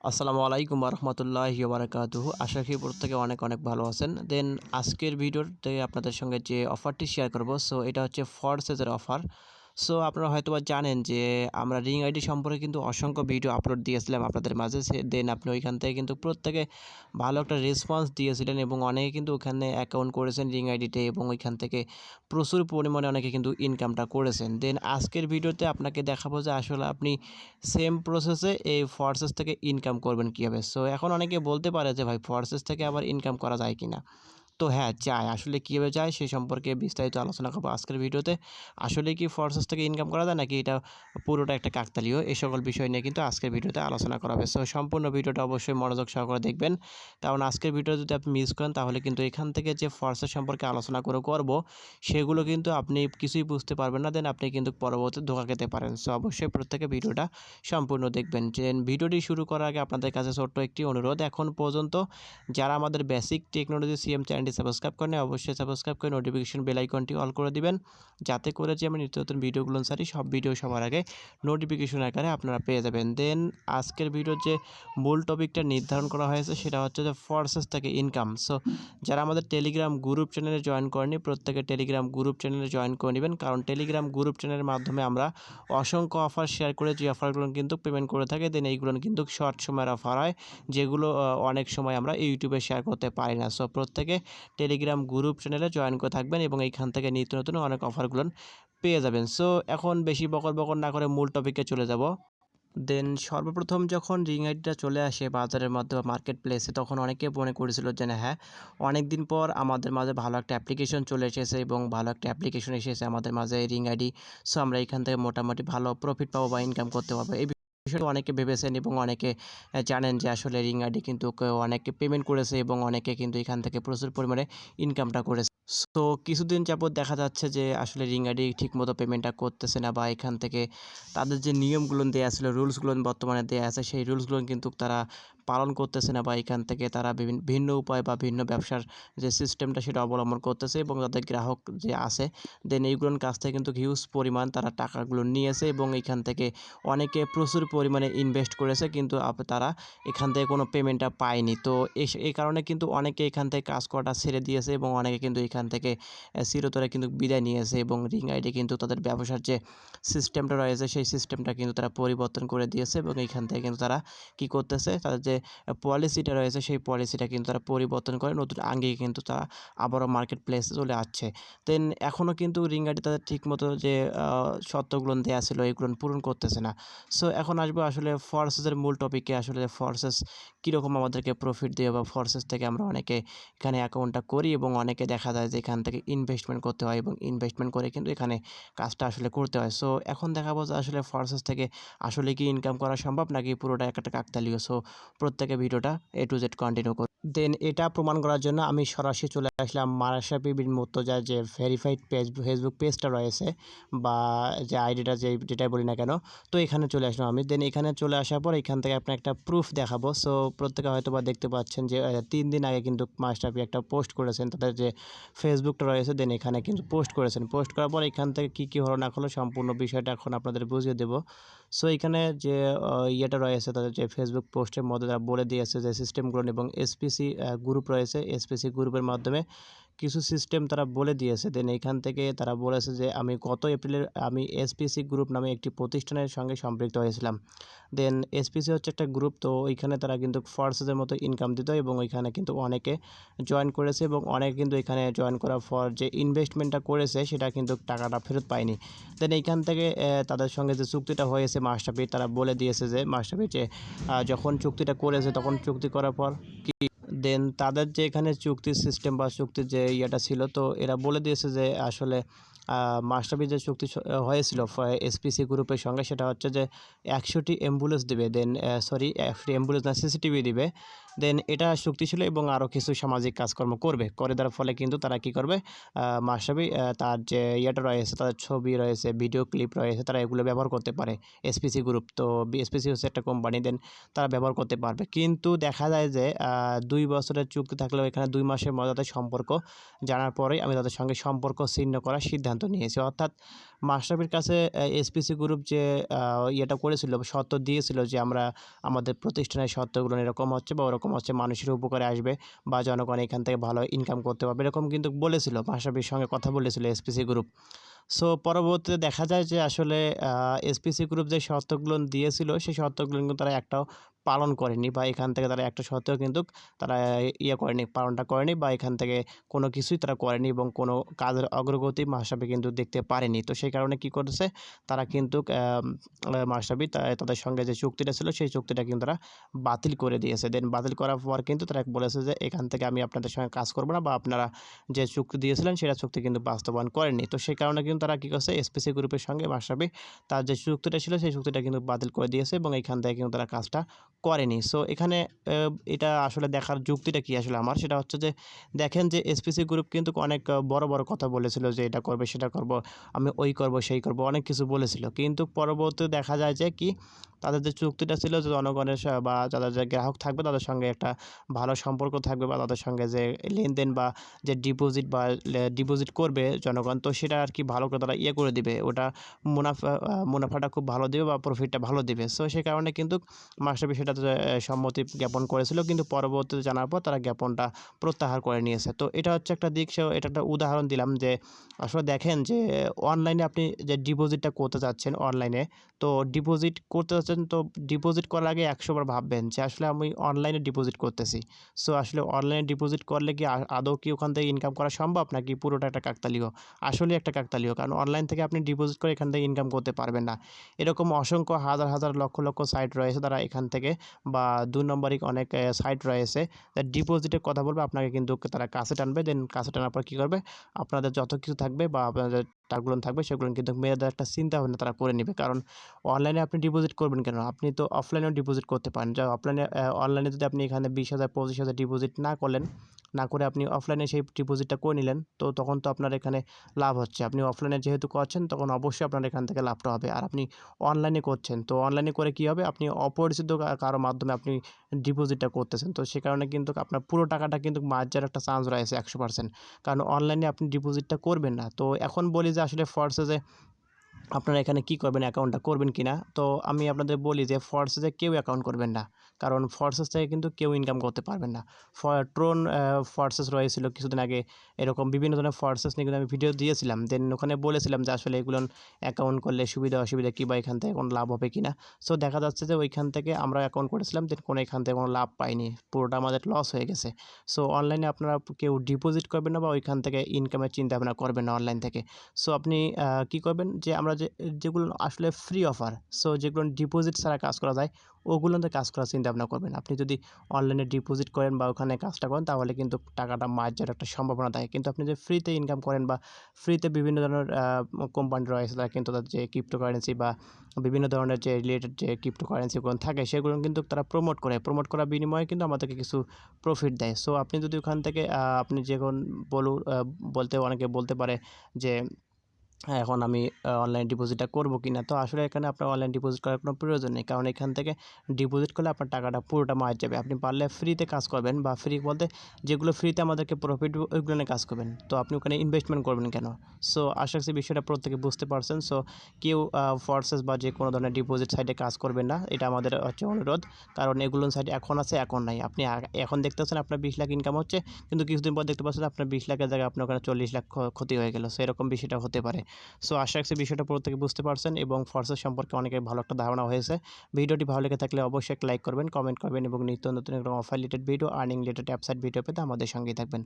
আসসালামু আলাইকুম রহমতুল্লাহ বারাকাতুহ আশা করি প্রত্যেকে অনেক অনেক ভালো আছেন। দেন আজকের ভিডিওতে আপনাদের সঙ্গে যে অফারটি শেয়ার করব সো এটা হচ্ছে ফরসেজের অফার সো আপনারা হয়তোবা জানেন যে আমরা রিং আইডি সম্পর্কে কিন্তু অসংখ্য ভিডিও আপলোড দিয়েছিলাম আপনাদের মাঝে। দেন আপনি ওইখান থেকে কিন্তু প্রত্যেকে ভালো একটা রেসপন্স দিয়েছিলেন এবং অনেকে কিন্তু ওখানে অ্যাকাউন্ট করেছেন রিং আইডিতে এবং ওইখান থেকে প্রচুর পরিমাণে অনেকে কিন্তু ইনকামটা করেছেন। দেন আজকের ভিডিওতে আপনাকে দেখাবো যে আসলে আপনি সেম প্রসেসে এই ফরসেস থেকে ইনকাম করবেন কীভাবে। সো এখন অনেকে বলতে পারে যে, ভাই ফরসেস থেকে আবার ইনকাম করা যায় কি না তো হ্যাঁ যায়। আসলে কীভাবে যায় সেই সম্পর্কে বিস্তারিত আলোচনা করব আজকের ভিডিওতে। আসলে কি ফরসেস থেকে ইনকাম করা যায় নাকি এটা পুরোটা একটা কাকতালীয়? এই সকল বিষয় নিয়ে কিন্তু আজকের ভিডিওতে আলোচনা করা হবে। সো সম্পূর্ণ ভিডিওটা অবশ্যই মনোযোগ সহকারে দেখবেন। কারণ আজকের ভিডিও যদি আপনি মিস করেন, তাহলে কিন্তু এখান থেকে যে ফরসেস সম্পর্কে আলোচনা করে করব, সেগুলো কিন্তু আপনি কিছুই বুঝতে পারবেন না। দেন আপনি কিন্তু পরবর্তী ধোকা খেতে পারেন। সো অবশ্যই প্রত্যেকে ভিডিওটা সম্পূর্ণ দেখবেন। ভিডিওটি শুরু করার আগে আপনাদের কাছে ছোট্ট একটি অনুরোধ। এখন পর্যন্ত যারা আমাদের বেসিক টেকনোলজি সিএম চ্যানেলটি সাবস্ক্রাইব করেন অবশ্যই সাবস্ক্রাইব করে নোটিফিকেশন বেল আইকনটি অল করে দিবেন, যাতে করে যে আমি নিত্য নতুন ভিডিওগুলো সারি সব ভিডিও সবার আগে নোটিফিকেশন আকারে আপনারা পেয়ে যাবেন। দেন আজকের ভিডিওর যে মূল টপিকটা নির্ধারণ করা হয়েছে, সেটা হচ্ছে যে ফোর্সেস থেকে ইনকাম সো যারা আমাদের টেলিগ্রাম গ্রুপ চ্যানেলে জয়েন করেনি প্রত্যেকে টেলিগ্রাম গ্রুপ চ্যানেলে জয়েন করে নেবেন, কারণ টেলিগ্রাম গ্রুপ চ্যানেলের মাধ্যমে আমরা অসংখ্য অফার শেয়ার করে, যে অফারগুলো কিন্তু পেমেন্ট করে থাকে দেন এইগুলো কিন্তু শর্ট সময়ের অফার হয়, যেগুলো অনেক সময় আমরা ইউটিউবে শেয়ার করতে পারি না। সো প্রত্যেকে টেলিগ্রাম গ্রুপ চ্যানেলে জয়েন করে থাকবেন এবং এইখান থেকে নিত্য নতুন অনেক অফারগুলো পেয়ে যাবেন। সো এখন বেশি বকর বকর না করে মূল টপিকে চলে যাব। দেন সর্বপ্রথম যখন রিং আইডিটা চলে আসে বাজারের মধ্যে বা মার্কেট প্লেসে তখন অনেকে মনে করেছিল যে হ্যাঁ অনেক দিন পর আমাদের মাঝে ভালো একটা অ্যাপ্লিকেশন চলে এসেছে এবং ভালো একটা অ্যাপ্লিকেশন এসেছে আমাদের মাঝে রিং আইডি সো আমরা এখান থেকে মোটামুটি ভালো প্রফিট পাবো বা ইনকাম করতে পারব। এই বিষয়টা অনেকে ভেবেছেন এবং অনেকে জানেন যে আসলে রিং আইডি কিন্তু অনেকে পেমেন্ট করেছে এবং অনেকে কিন্তু এখান থেকে প্রচুর পরিমাণে ইনকামটা করেছে। সো কিছুদিন যাবত দেখা যাচ্ছে যে আসলে রিং আইডি ঠিকমতো পেমেন্টটা করতেছে না বা এখান থেকে তাদের যে নিয়মগুলো দেওয়া ছিল, রুলসগুলো বর্তমানে দেওয়া আছে, সেই রুলসগুলো কিন্তু তারা পালন করতেছে না বা এখান থেকে তারা বিভিন্ন ভিন্ন উপায় বা ভিন্ন ব্যবসার যে সিস্টেমটা সেটা অবলম্বন করতেছে এবং তাদের গ্রাহক যে আছে দেন এইগুলোর কাছ থেকে কিন্তু হিউজ পরিমাণ তারা টাকাগুলো নিয়েছে এবং এখান থেকে অনেকে প্রচুর পরিমাণে ইনভেস্ট করেছে কিন্তু তারা এখান থেকে কোনো পেমেন্টটা পায়নি। তো এই কারণে কিন্তু অনেকে এখান থেকে কাজ করাটা ছেড়ে দিয়েছে এবং অনেকে কিন্তু এখান থেকে আহ, চিরতরে কিন্তু বিদায় নিয়েছে এবং রিং আইডি কিন্তু তাদের ব্যবসার যে সিস্টেমটা রয়েছে সেই সিস্টেমটা কিন্তু তারা পরিবর্তন করে দিয়েছে এবং এইখান থেকে কিন্তু তারা কি করতেছে তাদের যে পলিসিটা রয়েছে সেই পলিসিটা কিন্তু তারা পরিবর্তন করে নতুন আঙ্গিকে কিন্তু তারা আবারও মার্কেট প্লেসে চলে আসছে। দেন এখনও কিন্তু রিং আইডি তাদের ঠিকমতো যে শর্তগুলো দেওয়া ছিল এগুলো পূরণ করতেছে না। সো এখন আসব আসলে ফোর্সেসের মূল টপিকে আসলে ফরসেস কীরকম আমাদেরকে প্রফিট দিয়ে বা ফরসেস থেকে আমরা অনেকে এখানে অ্যাকাউন্টটা করি এবং অনেকে দেখা যায় যে এখান থেকে ইনভেস্টমেন্ট করতে হয় এবং ইনভেস্টমেন্ট করে কিন্তু এখানে কাজটা আসলে করতে হয়। সো এখন দেখাবো যে আসলে ফরসেস থেকে আসলে কি ইনকাম করা সম্ভব নাকি পুরোটা একটা কাকতালীয়। সো প্রত্যেকে ভিডিওটা A to Z continue then এটা প্রমাণ করার জন্য আমি সরাসরি চলে আসলাম মারাশা বিবির মুর্তজার যে ভেরিফাইড পেজ ফেসবুক পেজটা রয়েছে বা যে আইডিটা যে যেটাই বলি না কেন, তো এখানে চলে আসলাম আমি। দেন এখানে চলে আসার পর এখান থেকে আপনার একটা প্রুফ দেখাবো। সো প্রত্যেকে হয়তো বা দেখতে পাচ্ছেন যে তিন দিন আগে কিন্তু মাস্টারপি একটা পোস্ট করেছেন। তাদের যে ফেসবুকটা রয়েছে দেন এখানে কিন্তু পোস্ট করেছেন। পোস্ট করার পর এখান থেকে কী কী হলো, না হলো সম্পূর্ণ বিষয়টা এখন আপনাদের বুঝিয়ে দেবো। সো এখানে যে ইয়েটা রয়েছে, তাদের যে ফেসবুক পোস্টের মধ্যে তারা বলে দিয়েছে যে সিস্টেমগুলো এবং এসপিসি গ্রুপ রয়েছে। এসপিসি গ্রুপের মাধ্যমে কিছু সিস্টেম তারা বলে দিয়েছে। দেন এখান থেকে তারা বলেছে যে, আমি গত এপ্রিলের আমি এসপিসি গ্রুপ নামে একটি প্রতিষ্ঠানের সঙ্গে সম্পৃক্ত হয়েছিলাম। দেন এসপিসি হচ্ছে একটা গ্রুপ তো ওইখানে তারা কিন্তু ফোর্সেসের মতো ইনকাম দিত এবং ওইখানে কিন্তু অনেকে জয়েন করেছে এবং অনেকে কিন্তু এখানে জয়েন করার পর যে ইনভেস্টমেন্টটা করেছে, সেটা কিন্তু টাকাটা ফেরত পায়নি। দেন এইখান থেকে তাদের সঙ্গে যে চুক্তিটা হয়েছে মাস্টারপি তারা বলে দিয়েছে যে মাস্টারপি যে যখন চুক্তিটা করেছে, তখন চুক্তি করার পর কি দেন তাদের যে এখানে চুক্তির সিস্টেম বা চুক্তির যে ইয়েটা ছিল, তো এরা বলে দিয়েছে যে আসলে মাস্টারবি যে চুক্তি হয়েছিল এসপিসি গ্রুপের সঙ্গে, সেটা হচ্ছে যে একশোটি অ্যাম্বুলেন্স দেবে, দেন সরি একশোটি অ্যাম্বুলেন্স না সিসিটিভি দিবে। দেন এটা চুক্তি ছিল এবং আরও কিছু সামাজিক কাজকর্ম করবে। করে দেওয়ার ফলে কিন্তু তারা কি করবে? মাস্টারপি তার যে ইয়েটা রয়েছে, তাদের ছবি রয়েছে, ভিডিও ক্লিপ রয়েছে, তারা এগুলো ব্যবহার করতে পারে। এসপিসি গ্রুপ তো এসপিসি হচ্ছে একটা কোম্পানি দেন তারা ব্যবহার করতে পারবে। কিন্তু দেখা যায় যে দুই বছরের চুক্তি থাকলেও এখানে দুই মাসের মধ্যে তাদের সম্পর্ক জানার পরেই আমি তাদের সঙ্গে সম্পর্ক ছিন্ন করার সিদ্ধান্ত নিয়েছি। অর্থাৎ মাশরাফির কাছে এসপিসি গ্রুপ যে ইয়েটা করেছিল সত্য দিয়েছিল যে, আমরা আমাদের প্রতিষ্ঠানের সত্যগুলো এরকম হচ্ছে বা ওরকম হচ্ছে মানুষের উপকারে আসবে বা জনগণ এখান থেকে ভালো ইনকাম করতে পারবে। এরকম কিন্তু বলেছিল মাশরাফির সঙ্গে কথা বলেছিল এসপিসি গ্রুপ সো পরবর্তীতে দেখা যায় যে আসলে এসপিসি গ্রুপ যে শর্তগুলো দিয়েছিল, সেই শর্তগুলো কিন্তু তারা একটাও পালন করেনি বা এখান থেকে তারা একটা সত্ত্বেও কিন্তু তারা ইয়ে করেনি, পালনটা করেনি বা এখান থেকে কোনো কিছুই তারা করেনি এবং কোনো কাজের অগ্রগতি মাসাবি কিন্তু দেখতে পারেনি। তো সেই কারণে কি করেছে তারা কিন্তু মাসাবি তাদের সঙ্গে যে চুক্তিটা ছিল, সেই চুক্তিটা কিন্তু তারা বাতিল করে দিয়েছে। দেন বাতিল করার পর কিন্তু তারা বলেছে যে, এখান থেকে আমি আপনাদের সঙ্গে কাজ করব না বা আপনারা যে চুক্তি দিয়েছিলেন, সেটা চুক্তি কিন্তু বাস্তবায়ন করেনি তো সেই কারণে কিন্তু তারা কী করছে? এসপিসি গ্রুপের সঙ্গে মাসাবি তার যে চুক্তিটা ছিল, সেই চুক্তিটা কিন্তু বাতিল করে দিয়েছে এবং এখান থেকে কিন্তু তারা কাজটা করেনি। সো এখানে এটা আসলে দেখার যুক্তিটা কি আসলে আমার? সেটা হচ্ছে যে, দেখেন যে এসপিসি গ্রুপ কিন্তু অনেক বড় বড় কথা বলেছিল যে এটা করবে, সেটা করব, আমি ওই করব, সেই করব, অনেক কিছু বলেছিল। কিন্তু পরবর্তীতে দেখা যায় যে কি, তাদের যে চুক্তিটা ছিল যে জনগণের বা যাদের যে গ্রাহক থাকবে, তাদের সঙ্গে একটা ভালো সম্পর্ক থাকবে বা তাদের সঙ্গে যে লেনদেন বা যে ডিপোজিট বা ডিপোজিট করবে জনগণ, তো সেটা আর কি ভালো করে তারা ইয়ে করে দিবে, ওটা মুনাফা মুনাফাটা খুব ভালো দেবে বা প্রফিটটা ভালো দেবে। সো সেই কারণে কিন্তু মাস্টারবি সেটাতে সম্মতি জ্ঞাপন করেছিল, কিন্তু পরবর্তীতে জানার পর তারা জ্ঞাপনটা প্রত্যাহার করে নিয়েছে। তো, এটা হচ্ছে একটা দিক, সে এটা একটা উদাহরণ দিলাম যে, আসলে দেখেন যে অনলাইনে আপনি যে ডিপোজিটটা করতে চাচ্ছেন অনলাইনে তো ডিপোজিট করতে চাচ্ছেন, তো ডিপোজিট করার আগে একশোবার ভাববেন যে, আসলে আমি অনলাইনে ডিপোজিট করতেছি। সো আসলে অনলাইনে ডিপোজিট করলে কি আদৌ কি ওখান থেকে ইনকাম করা সম্ভব নাকি পুরোটা একটা কাকতালীয়? আসলে একটা কাকতালীয়। কারণ অনলাইন থেকে আপনি ডিপোজিট করে এখান থেকে ইনকাম করতে পারবেন না। এরকম অসংখ্য হাজার হাজার, লক্ষ লক্ষ সাইট রয়েছে তারা এখান থেকে বা দু নম্বরিক অনেক সাইট রয়েছে। ডিপোজিটের কথা বলবে, আপনাকে কিন্তু তারা কাছে টানবে। দেন কাছে টানার পর কী করবে? আপনাদের যত কিছু থাকবে বা আপনাদের টাকাগুলো থাকবে, সেগুলো কিন্তু মেয়েদের একটা চিন্তা ভাবনা তারা করে নেবে। কারণ অনলাইনে আপনি ডিপোজিট করবেন কেন? আপনি তো অফলাইনেও ডিপোজিট করতে পারেন। যা অফলাইনে অনলাইনে যদি আপনি এখানে বিশ হাজার, পঁচিশ হাজার ডিপোজিট না করলেন না করে আপনি অফলাইনে সেই ডিপোজিটটা করে নিলেন, তো তখন তো আপনার এখানে লাভ হচ্ছে। আপনি অফলাইনে যেহেতু করছেন, তখন অবশ্যই আপনার এখান থেকে লাভটা হবে। আর আপনি অনলাইনে করছেন, তো অনলাইনে করে কী হবে? আপনি অপরিচিত কারও মাধ্যমে আপনি ডিপোজিটটা করতেছেন। তো সে কারণে কিন্তু আপনার পুরো টাকাটা কিন্তু মার যাওয়ার একটা চান্স রয়েছে একশো পার্সেন্ট কারণ অনলাইনে আপনি ডিপোজিটটা করবেন না। তো এখন বলি যে আসলে ফর্সে আপনারা এখানে কি করবেন অ্যাকাউন্টটা করবেন কি না তো আমি আপনাদের বলি যে ফর্সেসে কেউ অ্যাকাউন্ট করবেন না। কারণ ফর্সেস থেকে কিন্তু কেউ ইনকাম করতে পারবেন না। ট্রোন ফর্সেস রয়েছিল কিছুদিন আগে। এরকম বিভিন্ন ধরনের ফর্সেস নিয়ে কিন্তু আমি ভিডিও দিয়েছিলাম। দেন ওখানে বলেছিলাম যে আসলে এগুলো অ্যাকাউন্ট করলে সুবিধা, অসুবিধা কী বা এখান থেকে কোনো লাভ হবে কি না সো দেখা যাচ্ছে যে ওইখান থেকে আমরা অ্যাকাউন্ট করেছিলাম দেন কোনো এখান থেকে কোনো লাভ পাইনি। পুরোটা আমাদের লস হয়ে গেছে। সো অনলাইনে আপনারা কেউ ডিপোজিট করবেন না বা ওইখান থেকে ইনকামের চিন্তা ভাবনা করবেন না অনলাইন থেকে। সো আপনি কী করবেন যে আমরা যে, যেগুলো আসলে ফ্রি অফার সো যেগুলো ডিপোজিট ছাড়া কাজ করা যায় ওগুলোতে কাজ করার চিন্তা ভাবনা করবেন। আপনি যদি অনলাইনে ডিপোজিট করেন বা ওখানে কাজটা করেন, তাহলে কিন্তু টাকাটা মার যাওয়ার একটা সম্ভাবনা থাকে। কিন্তু আপনি যদি ফ্রিতে ইনকাম করেন বা ফ্রিতে বিভিন্ন ধরনের কোম্পানি রয়েছে, তারা কিন্তু তাদের যে ক্রিপ্টোকারেন্সি বা বিভিন্ন ধরনের যে রিলেটেড যে ক্রিপ্টোকারেন্সিগুলো থাকে, সেগুলো কিন্তু তারা প্রমোট করে। প্রমোট করার বিনিময়ে কিন্তু আমাদেরকে কিছু প্রফিট দেয়। সো আপনি যদি ওখান থেকে আপনি যখন বলুন বলতে, অনেকে বলতে পারে যে হ্যাঁ, এখন আমি অনলাইন ডিপোজিটটা করব কি না তো আসলে এখানে আপনার অনলাইন ডিপোজিট করার কোনো প্রয়োজন নেই। কারণ এখান থেকে ডিপোজিট করলে আপনার টাকাটা পুরোটা মার যাবে। আপনি পারলে ফ্রিতে কাজ করবেন বা ফ্রি বলতে যেগুলো ফ্রিতে আমাদেরকে প্রফিট ওইগুলো নিয়ে কাজ করবেন। তো আপনি ওখানে ইনভেস্টমেন্ট করবেন কেন? সো আশা করছি বিষয়টা প্রত্যেকে বুঝতে পারছেন। সো কেউ ফোর্সেস বা যে কোনো ধরনের ডিপোজিট সাইডে কাজ করবেন না। এটা আমাদের হচ্ছে অনুরোধ। কারণ এগুলো সাইডে এখন আছে এখন নাই। আপনি এখন দেখতে পাচ্ছেন আপনার বিশ লাখ ইনকাম হচ্ছে। কিন্তু কিছুদিন পর দেখতে পাচ্ছেন আপনার বিশ লাখের জায়গায় আপনার ওখানে চল্লিশ লাখ ক্ষতি হয়ে গেল। সেরকম বিষয়টা হতে পারে। সো আশা রাখছি বিষয়টা প্রত্যেকে বুঝতে পারছেন এবং ফর্সেস সম্পর্কে অনেকের ভালো একটা ধারণা হয়েছে। ভিডিওটি ভালো লেগে থাকলে অবশ্যই লাইক করবেন কমেন্ট করবেন এবং নিত্য নতুন এবং offer related video earning related app site video পেতে আমাদের সঙ্গেই থাকবেন।